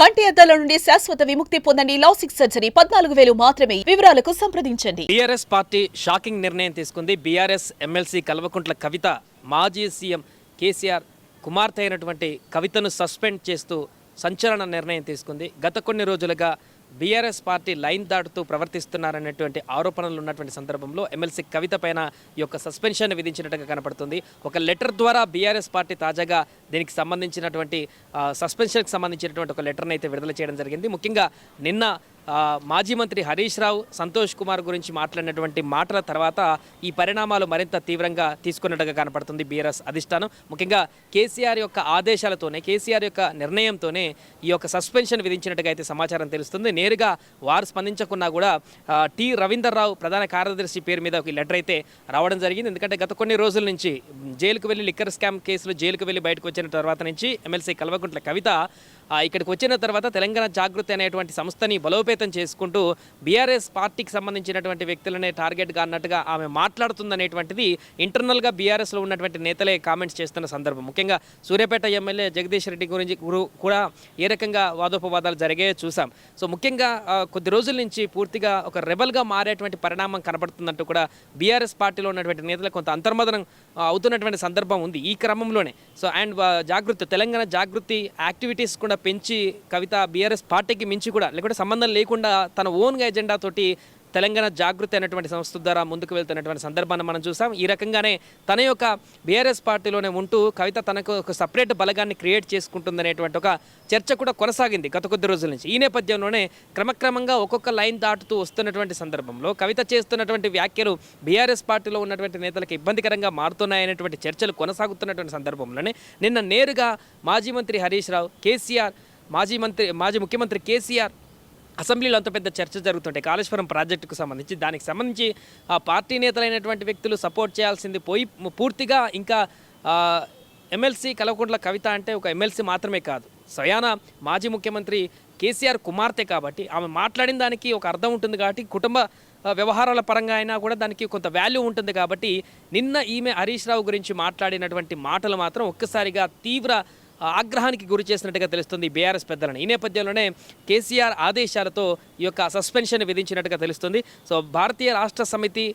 కంటి అద్దాల నుండి శాశ్వత విముక్తి పొందండి లాసిక్ సర్జరీ. పద్నాలుగు వేలు మాత్రమే వివరాలకు సంప్రదించండి. బీఆర్ఎస్ పార్టీ షాకింగ్ నిర్ణయం తీసుకుంది. బీఆర్ఎస్ ఎమ్మెల్సీ కల్వకుంట్ల కవిత మాజీ సీఎం కేసీఆర్ కుమార్తె అయినటువంటి కవితను సస్పెండ్ చేస్తూ సంచలన నిర్ణయం తీసుకుంది. గత కొన్ని రోజులుగా బీఆర్ఎస్ పార్టీ లైన్ దాటుతూ ప్రవర్తిస్తున్నారనేటువంటి ఆరోపణలు ఉన్నటువంటి సందర్భంలో ఎమ్మెల్సీ కవిత పైన ఈ యొక్క సస్పెన్షన్ విధించినట్టుగా కనపడుతుంది. ఒక లెటర్ ద్వారా బీఆర్ఎస్ పార్టీ తాజాగా దీనికి సంబంధించినటువంటి సస్పెన్షన్కి సంబంధించినటువంటి ఒక లెటర్ని అయితే విడుదల చేయడం జరిగింది. ముఖ్యంగా నిన్న మాజీ మంత్రి హరీష్ రావు సంతోష్ కుమార్ గురించి మాట్లాడినటువంటి మాటల తర్వాత ఈ పరిణామాలు మరింత తీవ్రంగా తీసుకున్నట్టుగా కనపడుతుంది బీఆర్ఎస్ అధిష్టానం. ముఖ్యంగా కేసీఆర్ యొక్క ఆదేశాలతోనే కేసీఆర్ యొక్క నిర్ణయంతోనే ఈ యొక్క సస్పెన్షన్ విధించినట్టుగా అయితే సమాచారం తెలుస్తుంది. నేరుగా వారు స్పందించకున్నా కూడా టి రవీందర్ రావు ప్రధాన కార్యదర్శి పేరు మీద ఒక లెటర్ అయితే రావడం జరిగింది. ఎందుకంటే గత కొన్ని రోజుల నుంచి జైలుకు వెళ్ళి లిక్కర్ స్కామ్ కేసులో జైలుకు వెళ్ళి బయటకు వచ్చిన తర్వాత నుంచి ఎమ్మెల్సీ కల్వకుంట్ల కవిత ఇక్కడికి వచ్చిన తర్వాత తెలంగాణ జాగృతి అనేటువంటి సంస్థని బలోపేతం చేసుకుంటూ బీఆర్ఎస్ పార్టీకి సంబంధించినటువంటి వ్యక్తులనే టార్గెట్గా అన్నట్టుగా ఆమె మాట్లాడుతుందనేటువంటిది ఇంటర్నల్గా బీఆర్ఎస్లో ఉన్నటువంటి నేతలే కామెంట్స్ చేస్తున్న సందర్భం. ముఖ్యంగా సూర్యాపేట ఎమ్మెల్యే జగదీష్ రెడ్డి గురించి కూడా ఏ రకంగా వాదోపవాదాలు జరిగాయో చూసాం. సో ముఖ్యంగా కొద్ది రోజుల నుంచి పూర్తిగా ఒక రెబల్గా మారేటువంటి పరిణామం కనబడుతుందంటూ కూడా బీఆర్ఎస్ పార్టీలో ఉన్నటువంటి నేతలు కొంత అంతర్మదనం అవుతున్నటువంటి సందర్భం ఉంది ఈ క్రమంలోనే. So and Jagruthi Telangana Jagruthi activities కూడా పెంచి కవిత బీఆర్ఎస్ పార్టీకి మించి కూడా లేకుంటే సంబంధం లేకుండా తన ఓన్గా ఎజెండా తోటి తెలంగాణ జాగృతి అనేటువంటి సంస్థ ద్వారా ముందుకు వెళ్తున్నటువంటి సందర్భాన్ని మనం చూసాం. ఈ రకంగానే తన యొక్క బీఆర్ఎస్ పార్టీలోనే ఉంటూ కవిత తనకు ఒక సపరేట్ బలగాన్ని క్రియేట్ చేసుకుంటుందనేటువంటి ఒక చర్చ కూడా కొనసాగింది గత కొద్ది రోజుల నుంచి. ఈ నేపథ్యంలోనే క్రమక్రమంగా ఒక్కొక్క లైన్ దాటుతూ వస్తున్నటువంటి సందర్భంలో కవిత చేస్తున్నటువంటి వ్యాఖ్యలు బీఆర్ఎస్ పార్టీలో ఉన్నటువంటి నేతలకు ఇబ్బందికరంగా మారుతున్నాయనేటువంటి చర్చలు కొనసాగుతున్నటువంటి సందర్భంలోనే నిన్న నేరుగా మాజీ మంత్రి హరీష్ రావు కేసీఆర్ మాజీ మంత్రి మాజీ ముఖ్యమంత్రి కేసీఆర్ అసెంబ్లీలో అంత పెద్ద చర్చ జరుగుతుంటాయి కాళేశ్వరం ప్రాజెక్టుకు సంబంధించి దానికి సంబంధించి ఆ పార్టీ నేతలైనటువంటి వ్యక్తులు సపోర్ట్ చేయాల్సింది పోయి పూర్తిగా ఇంకా ఎమ్మెల్సీ కలవకుంట్ల కవిత అంటే ఒక ఎమ్మెల్సీ మాత్రమే కాదు. స్వయాన మాజీ ముఖ్యమంత్రి కేసీఆర్ కుమార్తె కాబట్టి ఆమె మాట్లాడిన దానికి ఒక అర్థం ఉంటుంది కాబట్టి కుటుంబ వ్యవహారాల పరంగా అయినా కూడా దానికి కొంత వాల్యూ ఉంటుంది కాబట్టి నిన్న ఈమె హరీష్ రావు గురించి మాట్లాడినటువంటి మాటలు మాత్రం ఒక్కసారిగా తీవ్ర ఆగ్రహానికి గురి చేసినట్టుగా తెలుస్తుంది బీఆర్ఎస్ పెద్దలను. ఈ నేపథ్యంలోనే కేసీఆర్ ఆదేశాలతో ఈ యొక్క సస్పెన్షన్ విధించినట్టుగా తెలుస్తుంది. సో భారతీయ రాష్ట్ర సమితి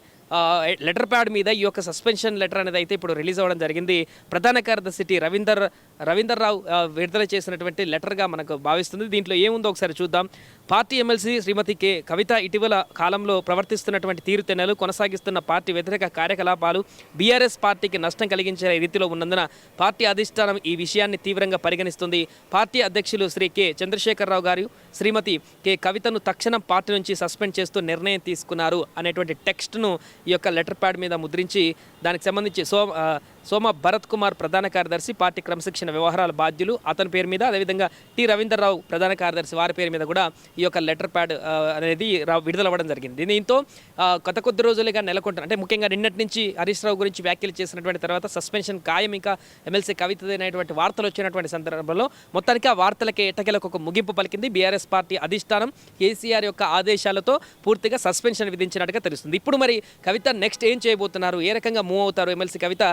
లెటర్ ప్యాడ్ మీద ఈ యొక్క సస్పెన్షన్ లెటర్ అనేది అయితే ఇప్పుడు రిలీజ్ అవ్వడం జరిగింది. ప్రధాన కార్యదర్శి రవీందర్ రవీందర్ రావు విడుదల చేసినటువంటి లెటర్గా మనకు భావిస్తుంది. దీంట్లో ఏముందో ఒకసారి చూద్దాం. Party MLC Srimathi K. Kavitha ఇటీవల కాలంలో ప్రవర్తిస్తున్నటువంటి తీరుతెన్నెలు కొనసాగిస్తున్న పార్టీ వ్యతిరేక కార్యకలాపాలు బీఆర్ఎస్ పార్టీకి నష్టం కలిగించే రీతిలో ఉన్నందున పార్టీ అధిష్టానం ఈ విషయాన్ని తీవ్రంగా పరిగణిస్తుంది. పార్టీ అధ్యక్షులు శ్రీ కె. చంద్రశేఖరరావు గారు శ్రీమతి కె. కవితను తక్షణం పార్టీ నుంచి సస్పెండ్ చేస్తూ నిర్ణయం తీసుకున్నారు అనేటువంటి టెక్స్ట్ను ఈ యొక్క లెటర్ ప్యాడ్ మీద ముద్రించి దానికి సంబంధించి సో సోమ భరత్ కుమార్ ప్రధాన కార్యదర్శి పార్టీ క్రమశిక్షణ వ్యవహారాల బాధ్యులు. అతని పేరు మీద అదేవిధంగా టి. రవీందర్రావు ప్రధాన కార్యదర్శి వారి పేరు మీద కూడా ఈ ఈ యొక్క లెటర్ ప్యాడ్ అనేది విడుదలవ్వడం జరిగింది. దీంతో కొత్త గత కొద్ది రోజులుగా నెలకొంటారు అంటే ముఖ్యంగా నిన్నటి నుంచి హరీష్ రావు గురించి వ్యాఖ్యలు చేసినటువంటి తర్వాత సస్పెన్షన్ ఖాయం ఇంకా ఎమ్మెల్సీ కవిత అనేటువంటి వార్తలు వచ్చినటువంటి సందర్భంలో మొత్తానికి ఆ వార్తలకి ఎట్టకేలకు ఒక ముగింపు పలికింది బీఆర్ఎస్ పార్టీ అధిష్టానం. కేసీఆర్ యొక్క ఆదేశాలతో పూర్తిగా సస్పెన్షన్ విధించినట్టుగా తెలుస్తుంది. ఇప్పుడు మరి కవిత నెక్స్ట్ ఏం చేయబోతున్నారు? ఏ రకంగా మూవ్ అవుతారు? ఎమ్మెల్సీ కవిత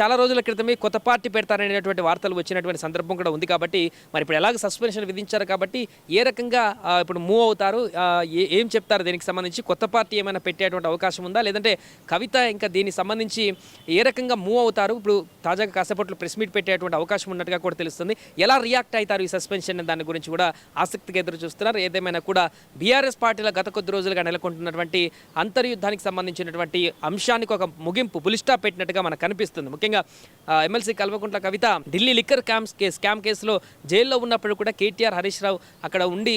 చాలా రోజుల క్రితమే కొత్త పార్టీ పెడతారనేటువంటి వార్తలు వచ్చినటువంటి సందర్భం కూడా ఉంది కాబట్టి మరి ఇప్పుడు ఎలాగ సస్పెన్షన్ విధించారు కాబట్టి ఏ రకంగా ఇప్పుడు మూవ్ అవుతారు. ఏం చెప్తారు? దీనికి సంబంధించి కొత్త పార్టీ ఏమైనా పెట్టేటువంటి అవకాశం ఉందా? లేదంటే కవిత ఇంకా దీనికి సంబంధించి ఏ రకంగా మూవ్ అవుతారు? ఇప్పుడు తాజాగా కాసేపట్లో ప్రెస్ మీట్ పెట్టేటువంటి అవకాశం ఉన్నట్టుగా కూడా తెలుస్తుంది. ఎలా రియాక్ట్ అవుతారు ఈ సస్పెన్షన్ దాని గురించి కూడా ఆసక్తిగా ఎదురు చూస్తున్నారు. ఏదేమైనా కూడా బీఆర్ఎస్ పార్టీలో గత కొద్ది రోజులుగా నెలకొంటున్నటువంటి అంతర్యుద్ధానికి సంబంధించినటువంటి అంశానికి ఒక ముగింపు బులిస్టా పెట్టినట్టుగా మనకు కనిపిస్తుంది. ముఖ్యంగా MLC Kalvakuntla Kavitha Delhi liquor camps case scam కేసులో జైల్లో ఉన్నప్పుడు కూడా కేటీఆర్ హరీష్ రావు అక్కడ ఉండి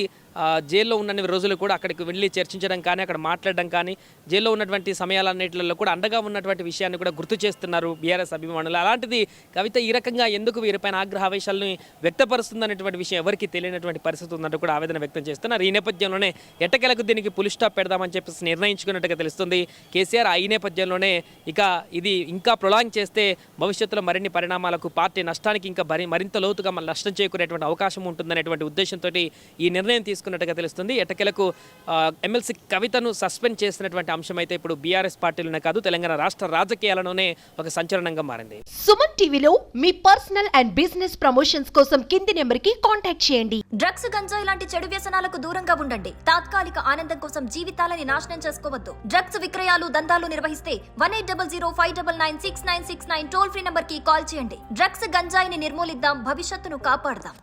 జైల్లో ఉన్న రోజులు కూడా అక్కడికి వెళ్ళి చర్చించడం కానీ అక్కడ మాట్లాడడం కానీ జైల్లో ఉన్నటువంటి సమయాలన్నింటిలో కూడా అండగా ఉన్నటువంటి విషయాన్ని కూడా గుర్తు చేస్తున్నారు బీఆర్ఎస్ అభిమానులు. అలాంటిది కవిత ఈ రకంగా ఎందుకు వీరిపైన ఆగ్రహావేశాలను వ్యక్తపరుస్తుందనేటువంటి విషయం ఎవరికి తెలియనటువంటి పరిస్థితి ఉందంటూ కూడా ఆవేదన వ్యక్తం చేస్తున్నారు. ఈ నేపథ్యంలోనే ఎట్టకెలకు దీనికి పులి స్టాప్ పెడదామని చెప్పేసి నిర్ణయించుకున్నట్టుగా తెలుస్తుంది. కేసీఆర్ ఆ ఈ నేపథ్యంలోనే ఇక ఇది ఇంకా ప్రొలాంగ్ చేస్తే భవిష్యత్తులో మరిన్ని పరిణామాలకు పార్టీ నష్టానికి ఇంకా మరి మరింత లోతుగా నష్టం చేకూరేటువంటి అవకాశం ఉంటుందనేటువంటి ఉద్దేశంతో ఈ నిర్ణయం తీసుకు తీసుకున్నట్టుగా తెలుస్తుంది. ఎట్టకెలకు ఆ, ఎమ్మెల్సీ కవితను సస్పెండ్ చేసినటువంటి అంశం అయితే ఇప్పుడు బీఆర్ఎస్ పార్టీలోనే కాదు తెలంగాణ రాష్ట్ర రాజకీయాలలోనే ఒక సంచలనంగా మారింది. సుమన్ టీవీలో మీ పర్సనల్ అండ్ బిజినెస్ ప్రమోషన్స్ కోసం కింది నెంబర్కి కాంటాక్ట్ చేయండి. డ్రగ్స్ గంజాయి లాంటి చెడు వ్యసనాలకు దూరంగా ఉండండి. తాత్కాలిక ఆనందం కోసం జీవితాలని నాశనం చేసుకోవద్దు. డ్రగ్స్ విక్రయాలు దందాలు నిర్వహిస్తే one eight double zero five double nine six nine six nine toll free నంబర్కి కాల్ చేయండి. డ్రగ్స్ గంజాయిని నిర్మూలిద్దాం భవిష్యత్తును కాపాడదాం.